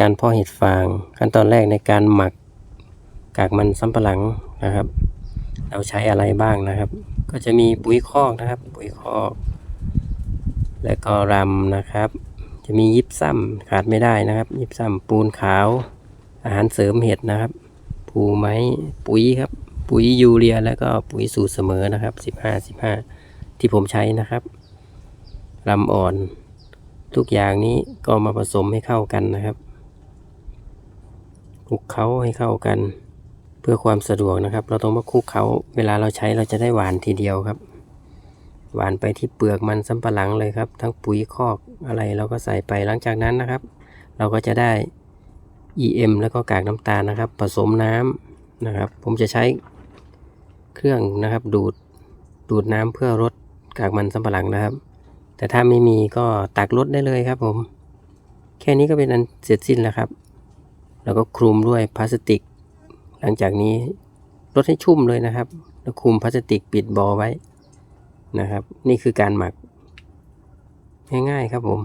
การเพาะเห็ดฟาง ขั้นตอนแรกในการหมักกากมันสำปะหลังนะครับ เราใช้อะไรบ้างนะครับ ก็จะมีปุ๋ยคอกนะครับ ปุ๋ยคอก และก็รำนะครับ จะมียิบซ้ำขาดไม่ได้นะครับ ยิบซ้ำปูนขาว อาหารเสริมเห็ดนะครับภูไม้ปุ๋ยครับ ปุ๋ยยูเรียแล้วก็ปุ๋ยสูตรเสมอนะครับ 15 15 ที่ผมใช้นะครับลำอ่อน ทุกอย่างนี้ก็มาผสมให้เข้ากันนะครับ คลุกเคล้าให้เข้ากัน เพื่อความสะดวกนะครับ เราต้องมาคลุกเคล้าเวลาเราใช้เราจะได้หวานทีเดียวครับ หวานไปที่เปลือกมันสำปะหลังเลยครับ ทั้งปุ๋ยคอกอะไรเราก็ใส่ไปหลังจากนั้นนะครับ เราก็จะได้ EM แล้วก็กากน้ำตาลนะครับ ผสมน้ำนะครับ ผมจะใช้เครื่องนะครับ ดูดดูดน้ำเพื่อลดกากมันสำปะหลังนะครับ แต่ถ้าไม่มีก็ตักลดได้เลยครับผม แค่นี้ก็เป็นอันเสร็จสิ้นแล้วครับ แล้วก็คลุมด้วยพลาสติก หลังจากนี้ลดให้ชุ่มเลยนะครับ แล้วคลุมพลาสติกปิดบอไว้นะครับ นี่คือการหมักง่ายๆครับผม